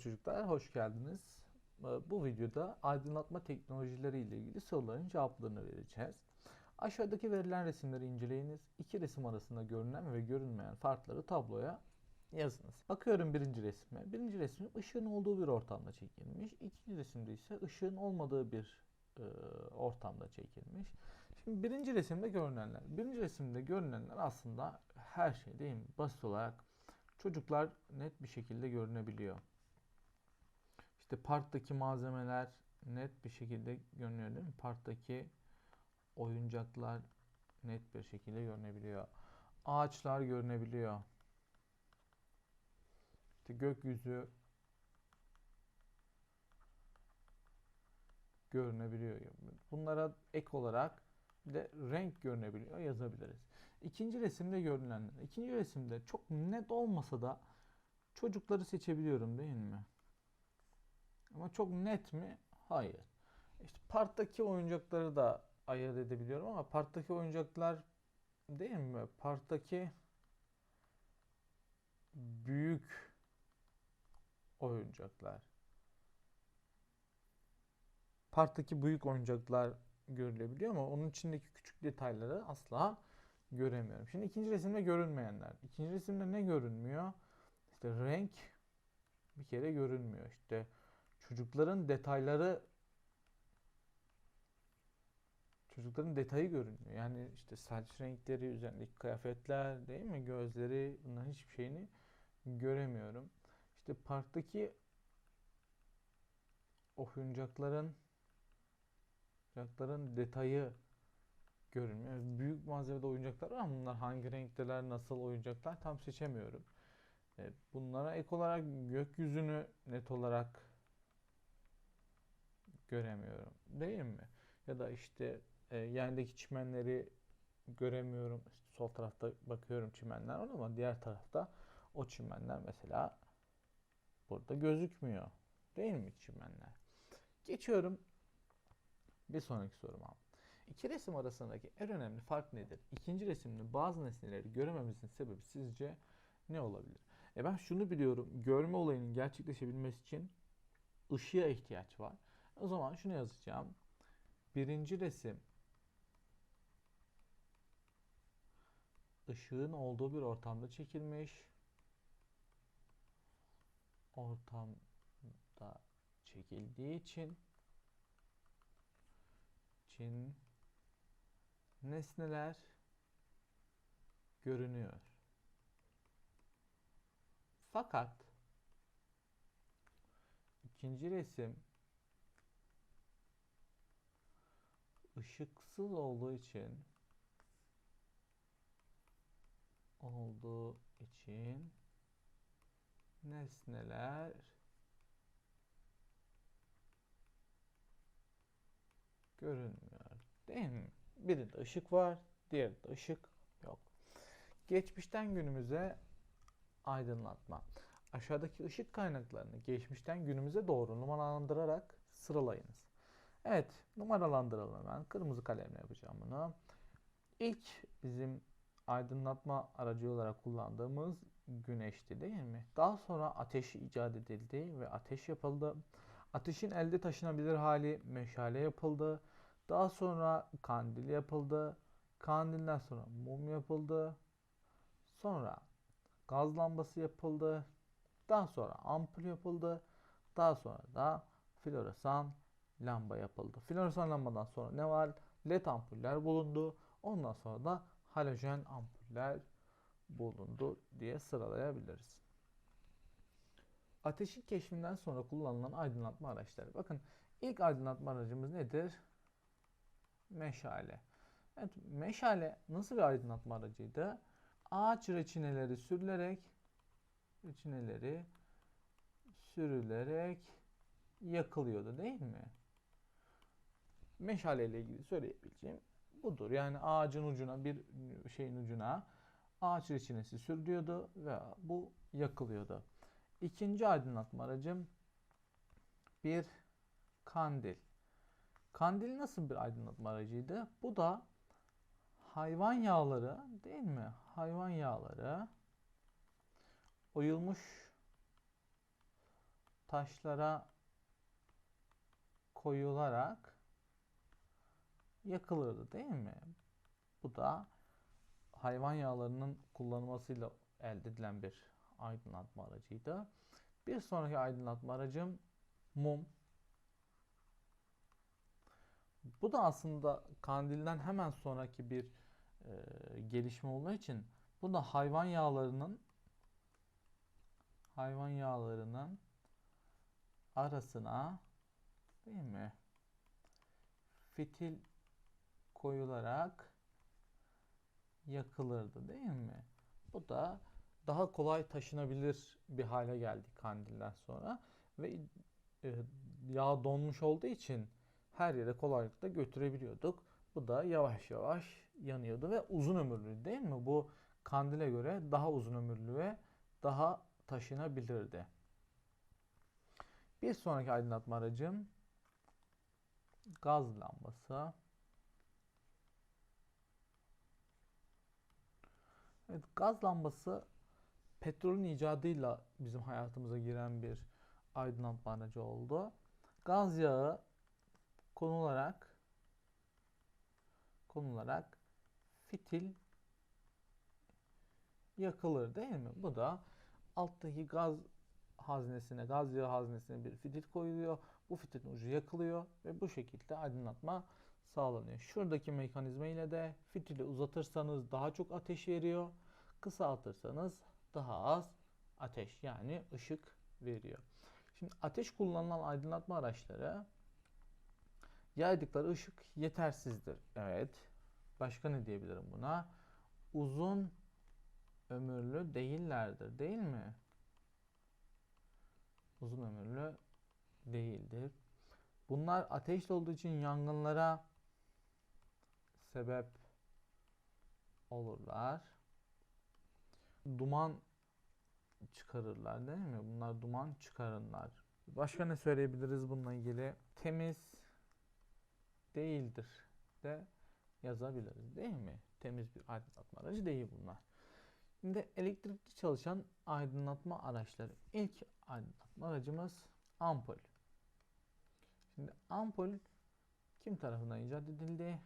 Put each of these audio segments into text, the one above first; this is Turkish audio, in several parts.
çocuklar, hoş geldiniz. Ee, Bu videoda aydınlatma teknolojileri ile ilgili soruların cevaplarını vereceğiz. Aşağıdaki verilen resimleri inceleyiniz. İki resim arasında görünen ve görünmeyen farkları tabloya yazınız. Bakıyorum birinci resme. Birinci resim ışığın olduğu bir ortamda çekilmiş. İkinci resimde ise ışığın olmadığı bir e, ortamda çekilmiş. Şimdi birinci resimde görünenler. Birinci resimde görünenler aslında her şey değil mi? Basit olarak çocuklar net bir şekilde görünebiliyor. İşte parktaki malzemeler net bir şekilde görünüyor değil mi? Parktaki oyuncaklar net bir şekilde görünebiliyor. Ağaçlar görünebiliyor. İşte gökyüzü görünebiliyor. Bunlara ek olarak bir de renk görünebiliyor yazabiliriz. İkinci resimde görünenler. İkinci resimde çok net olmasa da çocukları seçebiliyorum değil mi? Ama çok net mi? Hayır. İşte parktaki oyuncakları da ayırt edebiliyorum ama parktaki oyuncaklar değil mi? Parktaki büyük oyuncaklar. Parktaki büyük oyuncaklar görülebiliyor ama onun içindeki küçük detayları asla göremiyorum. Şimdi ikinci resimde görünmeyenler. İkinci resimde ne görünmüyor? İşte renk bir kere görünmüyor. İşte çocukların detayları çocukların detayı görünmüyor. Yani işte saç renkleri, üzerindeki kıyafetler değil mi? Gözleri bunların hiçbir şeyini göremiyorum. İşte parktaki oyuncakların oyuncakların detayı görünmüyor. Büyük malzemede oyuncaklar var ama bunlar hangi renkteler, nasıl oyuncaklar tam seçemiyorum. Bunlara ek olarak gökyüzünü net olarak göremiyorum. Değil mi? Ya da işte e, yerdeki çimenleri göremiyorum. İşte sol tarafta bakıyorum çimenler var ama diğer tarafta o çimenler mesela burada gözükmüyor. Değil mi çimenler? Geçiyorum bir sonraki soruma. İki resim arasındaki en önemli fark nedir? İkinci resimde bazı nesneleri görememizin sebebi sizce ne olabilir? E ben şunu biliyorum. Görme olayının gerçekleşebilmesi için ışığa ihtiyaç var. O zaman şunu yazacağım. Birinci resim ışığın olduğu bir ortamda çekilmiş. Ortamda çekildiği için için nesneler görünüyor. Fakat ikinci resim ışıksız olduğu için olduğu için nesneler görünmüyor. Değil mi? Birinde ışık var, diğerinde ışık yok. Geçmişten günümüze aydınlatma. Aşağıdaki ışık kaynaklarını geçmişten günümüze doğru numaralandırarak sıralayınız. Evet, numaralandıralım hemen. Kırmızı kalemle yapacağım bunu. İlk bizim aydınlatma aracı olarak kullandığımız güneşti değil mi? Daha sonra ateş icat edildi ve ateş yapıldı. Ateşin elde taşınabilir hali meşale yapıldı. Daha sonra kandil yapıldı. Kandilden sonra mum yapıldı. Sonra gaz lambası yapıldı. Daha sonra ampul yapıldı. Daha sonra da floresan lamba yapıldı. Floresan lambadan sonra ne var? LED ampuller bulundu. Ondan sonra da halojen ampuller bulundu diye sıralayabiliriz. Ateşin keşfinden sonra kullanılan aydınlatma araçları. Bakın ilk aydınlatma aracımız nedir? Meşale. Evet, meşale nasıl bir aydınlatma aracıydı? Ağaç reçineleri sürülerek reçineleri sürülerek yakılıyordu değil mi? Meşale ile ilgili söyleyebileceğim budur. Yani ağacın ucuna bir şeyin ucuna ağaç reçinesi sürülüyordu ve bu yakılıyordu. İkinci aydınlatma aracım bir kandil. Kandil nasıl bir aydınlatma aracıydı? Bu da hayvan yağları değil mi? Hayvan yağları oyulmuş taşlara koyularak yakılırdı değil mi? Bu da hayvan yağlarının kullanılmasıyla elde edilen bir aydınlatma aracıydı. Bir sonraki aydınlatma aracım mum. Bu da aslında kandilden hemen sonraki bir e, gelişme olduğu için bu da hayvan yağlarının hayvan yağlarının arasına değil mi? Fitil koyularak yakılırdı değil mi? Bu da daha kolay taşınabilir bir hale geldi kandilden sonra ve e, yağ donmuş olduğu için her yere kolaylıkla götürebiliyorduk. Bu da yavaş yavaş yanıyordu ve uzun ömürlü değil mi? Bu kandile göre daha uzun ömürlü ve daha taşınabilirdi. Bir sonraki aydınlatma aracım gaz lambası. Gaz lambası petrolün icadıyla bizim hayatımıza giren bir aydınlatma aracı oldu. Gaz yağı konularak konularak fitil yakılır değil mi? Bu da alttaki gaz haznesine, gaz yağı haznesine bir fitil koyuluyor. Bu fitilin ucu yakılıyor ve bu şekilde aydınlatma sağlanıyor. Şuradaki mekanizma ile de fitili uzatırsanız daha çok ateş veriyor. Kısaltırsanız daha az ateş yani ışık veriyor. Şimdi ateş kullanılan aydınlatma araçları yaydıkları ışık yetersizdir. Evet. Başka ne diyebilirim buna? Uzun ömürlü değillerdir değil mi? Uzun ömürlü değildir. Bunlar ateşli olduğu için yangınlara sebep olurlar. Duman çıkarırlar değil mi? Bunlar duman çıkarırlar. Başka ne söyleyebiliriz bununla ilgili? Temiz değildir de yazabiliriz değil mi? Temiz bir aydınlatma aracı değil bunlar. Şimdi elektrikli çalışan aydınlatma araçları. İlk aydınlatma aracımız ampul. Şimdi ampul kim tarafından icat edildi?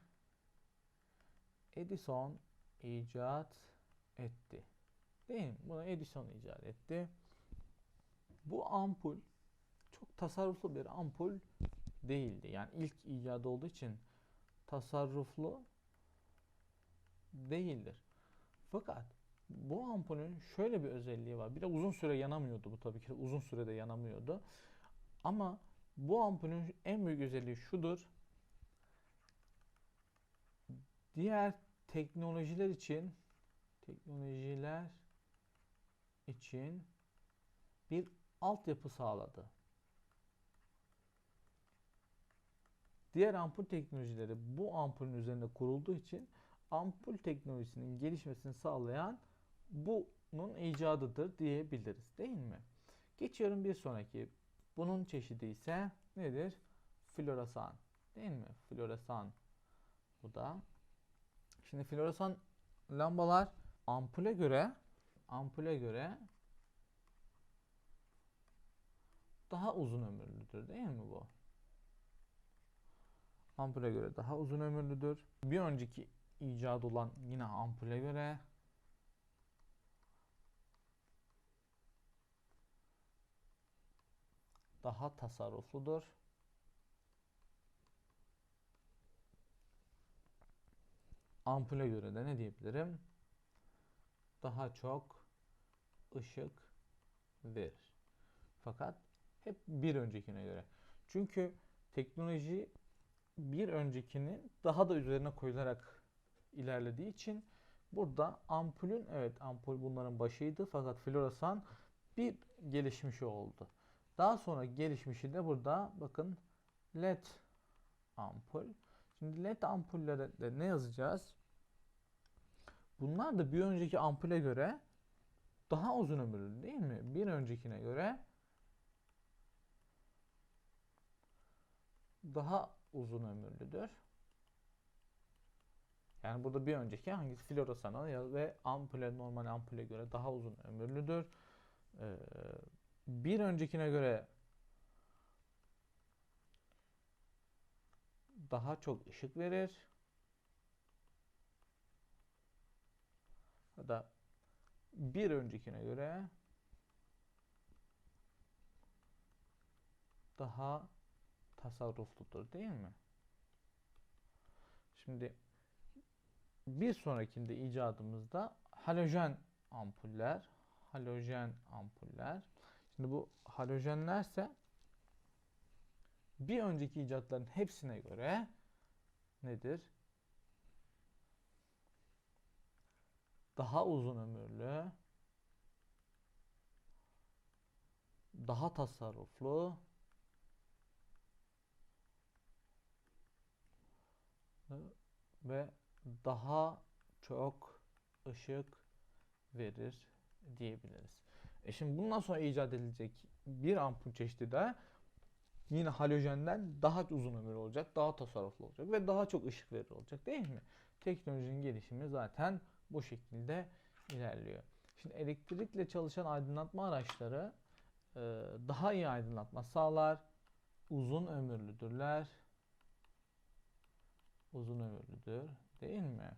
Edison icat etti. Değil mi? Bunu Edison icat etti. Bu ampul çok tasarruflu bir ampul değildi. Yani ilk icat olduğu için tasarruflu değildir. Fakat bu ampulün şöyle bir özelliği var. Bir de uzun süre yanamıyordu bu tabii ki. Uzun sürede yanamıyordu. Ama bu ampulün en büyük özelliği şudur. Diğer teknolojiler için teknolojiler için bir altyapı sağladı. Diğer ampul teknolojileri bu ampulün üzerinde kurulduğu için ampul teknolojisinin gelişmesini sağlayan bunun icadıdır diyebiliriz değil mi? Geçiyorum bir sonraki. Bunun çeşidi ise nedir? Floresan. Değil mi? Floresan. Bu da. Şimdi floresan lambalar ampule göre ampule göre daha uzun ömürlüdür değil mi bu? Ampule göre daha uzun ömürlüdür. Bir önceki icat olan yine ampule göre daha tasarrufludur. Ampule göre de ne diyebilirim? Daha çok ışık verir. Fakat hep bir öncekine göre. Çünkü teknoloji bir öncekinin daha da üzerine koyularak ilerlediği için burada ampulün evet ampul bunların başıydı fakat floresan bir gelişmişi oldu. Daha sonra gelişmişi de burada bakın led ampul. Şimdi led ampullere de ne yazacağız? Bunlar da bir önceki ampule göre daha uzun ömürlü değil mi? Bir öncekine göre daha uzun ömürlüdür. Yani burada bir önceki hangisi floresanal ya ve ampule normal ampule göre daha uzun ömürlüdür. Ee, bir öncekine göre daha çok ışık verir. Da bir öncekine göre daha tasarrufludur değil mi? Şimdi bir sonrakinde icadımızda halojen ampuller, halojen ampuller. Şimdi bu halojenlerse bir önceki icatların hepsine göre nedir? Daha uzun ömürlü, daha tasarruflu ve daha çok ışık verir diyebiliriz. E şimdi bundan sonra icat edilecek bir ampul çeşidi de yine halojenden daha uzun ömür olacak, daha tasarruflu olacak ve daha çok ışık verir olacak değil mi? Teknolojinin gelişimi zaten bu şekilde ilerliyor. Şimdi elektrikle çalışan aydınlatma araçları e, daha iyi aydınlatma sağlar, uzun ömürlüdürler, uzun ömürlüdür değil mi?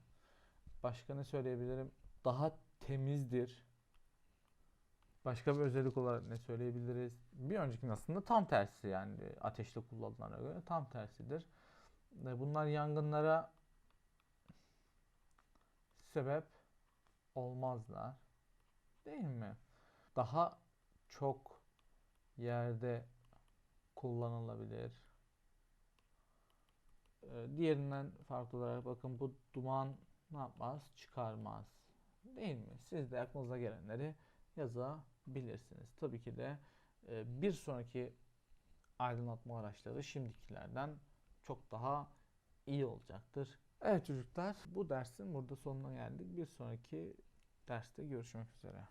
Başka ne söyleyebilirim? Daha temizdir. Başka bir özellik olarak ne söyleyebiliriz? Bir öncekinin aslında tam tersi yani ateşte kullanılanlara göre tam tersidir. Ve Bunlar yangınlara sebep olmazlar. Değil mi? Daha çok yerde kullanılabilir. Ee, Diğerinden farklı olarak bakın bu duman ne yapmaz? Çıkarmaz. Değil mi? Siz de aklınıza gelenleri yazabilirsiniz. Tabii ki de e, bir sonraki aydınlatma araçları şimdikilerden çok daha iyi olacaktır. Evet çocuklar bu dersin burada sonuna geldik. Bir sonraki derste görüşmek üzere.